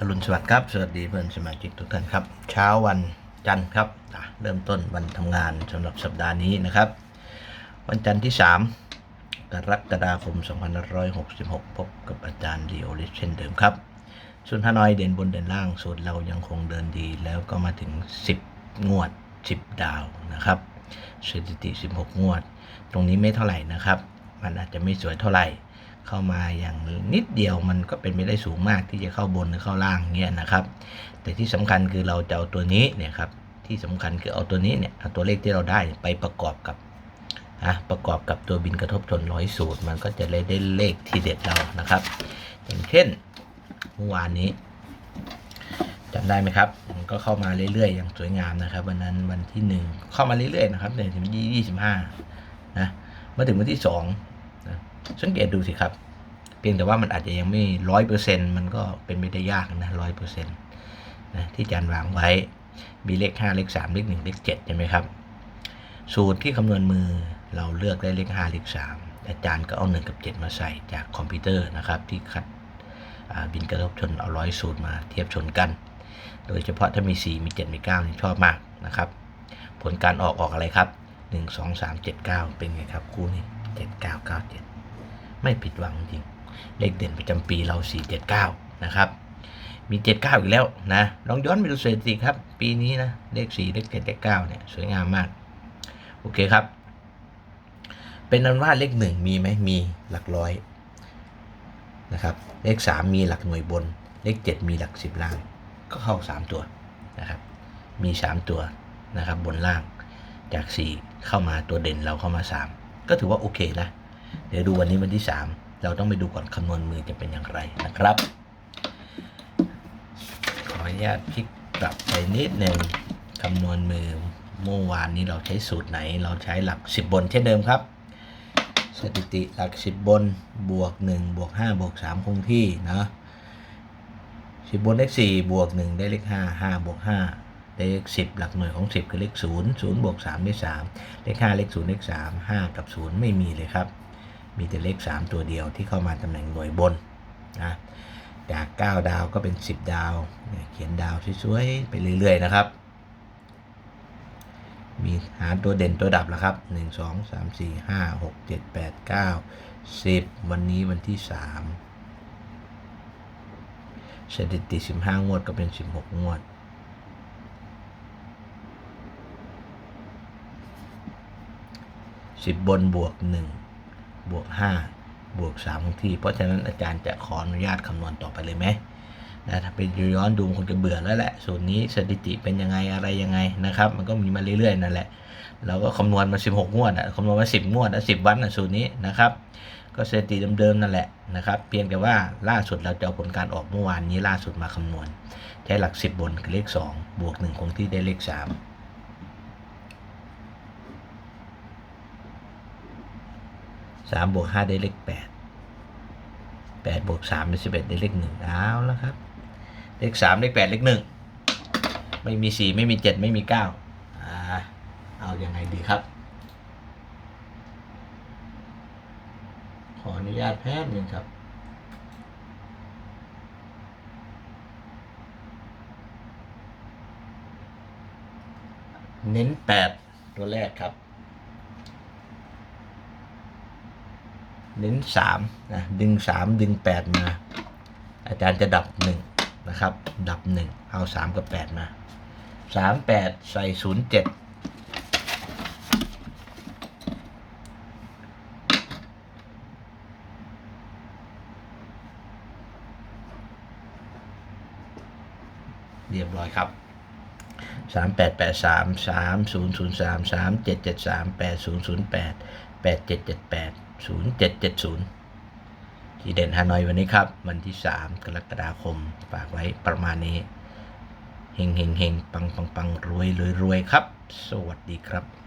อรุณสวัสดิ์ครับ สวัสดีเพื่อนสมาชิกทุกท่านครับ เช้าวันจันทร์ครับเริ่มต้นวันทำงานสำหรับสัปดาห์นี้นะครับ วันจันทร์ที่ 3 กรกฎาคม 2566 พบกับอาจารย์ดีโอลิสเช่นเดิมครับส่วนฮานอยเด่นบนเด่นล่างสูตรเรายังคงเดินดีแล้วก็มาถึง 10 งวด 10 ดาวนะครับสถิติ 16 งวด ตรงนี้ไม่เท่าไหร่นะครับ มันอาจจะไม่สวยเท่าไหร่ เข้ามาอย่างนิดเดียวมันก็เป็นไปได้สูงมากที่จะเข้าบนหรือเข้าล่างเงี้ยนะครับ แต่ที่สำคัญคือเราจะเอาตัวนี้เนี่ยครับที่สำคัญคือเอาตัวนี้เนี่ยเอาตัวเลขที่เราได้ไปประกอบกับอะประกอบกับตัวบินกระทบชนร้อยสูตร มันก็จะได้ได้เลขที่เด็ดเรานะครับ อย่างเช่นเมื่อวานนี้จำได้ไหมครับมันก็เข้ามาเรื่อยๆ อย่างสวยงามนะครับ วันนั้นวันที่หนึ่งเข้ามาเรื่อยๆนะครับเนี่ยถึงยี่สิบห้านะมาถึงวันที่สอง สังเกตดูสิครับ เพียงแต่ว่ามันอาจจะยังไม่ร้อยเปอร์เซ็นต์มันก็เป็นไปได้ยากนะร้อยเปอร์เซ็นต์นะที่อาจารย์วางไว้ มีเลขห้าเลขสามเลขหนึ่งเลขเจ็ดใช่ไหมครับ สูตรที่คำนวณมือเราเลือกได้เลขห้าเลขสามอาจารย์ก็เอาหนึ่งกับเจ็ดมาใส่จากคอมพิวเตอร์นะครับ ที่คัดบินกระทบชนเอาร้อยสูตรมาเทียบชนกัน โดยเฉพาะถ้ามี 4 มี 7 มี9นี่ชอบมากนะครับ ผลการออกออกอะไรครับ 1 2 3 7 9 เป็นไงครับ คู่นี้ 7 9 9 7 ไม่ผิดหวังจริง เลขเด่นประจำปีเรา 479 นะครับ มี 79 อีกแล้วนะ ลองย้อนไปดูสถิติครับ ปีนี้นะ เลข 4 เลข 7 เลข 9 เนี่ย สวยงามมาก โอเคครับ เป็นนั้นว่าเลข 1 มีไหมมีหลักร้อยนะครับ เลข 3 มีหลักหน่วยบน เลข 7 มีหลัก 10 ล่าง ก็เข้า 3 ตัวนะครับ มี 3 ตัวนะครับบนล่างจาก 4 เข้ามาตัวเด่นเราเข้ามา 3 ก็ถือว่าโอเคนะ เดี๋ยวดูวันนี้วันที่ 3 เราต้องไปดูก่อนคำนวณมือจะเป็นอย่างไรนะครับ ขออนุญาตพลิกกลับไปนิดหนึ่งคำนวณมือเมื่อวานนี้เราใช้สูตรไหน เราใช้หลัก 10 บนเช่นเดิมครับ สถิติหลัก 10 บนบวก 1 บวก 5 บวก 3 คงที่นะ10 บนเลข4บวก 1 ได้เลข 5 5 บวก5ได้เลข10 หลักหน่วยของ 10 คือเลข 0 0บวก3ได้3เลข5เลข0เลข3 5 กับ 0 ไม่มีเลยครับ มีแต่เลข 3 ตัวเดียวที่เข้ามาตำแหน่งหน่วยบนนะจาก 9 ดาวก็เป็น 10 ดาว เขียนดาวสวยๆไปเรื่อย ๆ นะครับ มีหาตัวเด่นตัวดับแล้วครับ 1 2 3 4 5 6 7 8 9 10 วันนี้วันที่ 3 สถิติ 15 งวดก็เป็น 16 งวด10 บนบวก 1 บวก 5 บวก3คงที่ เพราะฉะนั้นอาจารย์จะขออนุญาตคำนวณต่อไปเลยไหมนะถ้าไปย้อนดูคงจะเบื่อแล้วแหละ สูตรนี้สถิติเป็นยังไงอะไรยังไงนะครับ มันก็มีมาเรื่อยๆนั่นแหละเราก็คำนวณมา 16 งวดอะคำนวณมา 10 งวดอะ10 วันอะสูตรนี้นะครับ ก็สถิติเดิมๆนั่นแหละนะครับเพียงแต่ว่าล่าสุดเราจะเอาผลการออกเมื่อวานนี้ล่าสุดมาคำนวณ ใช้หลัก 10 บนคือเลข 2 บวก 1 คงที่ได้เลข 3 3บวก5ได้เลข8 8บวก3เป็น11ได้เลข1เอาแล้วครับ เลข3เลข8เลข1ไม่มี4ไม่มี7ไม่มี9อ่าเอาอยัางไงดีครับ ขออนุญาตแป๊บหนึ่งครับเน้น 8 ตัวแรกครับ เน้น3นะดึง 3 ดึง 8 มา อาจารย์จะดับ 1 นะครับ ดับ 1 เอา 3 กับ 8 มา 3 8 ใส่ 0 7 เรียบร้อยครับสามแป ดแปดสามสามศูนย์เจ็ดเจ็ดศูนย์ศูนย์แปดแปดเจ็ดเจ็ดแปดศูนย์เจ็ดเจ็ดศูนย์ที่เด่นฮานอยวันนี้ครับ วันที่สามกรกฎาคมฝากไว้ประมาณนี้เฮงเฮงเฮงปังปังปังรวยรวยรวยครับ สวัสดีครับ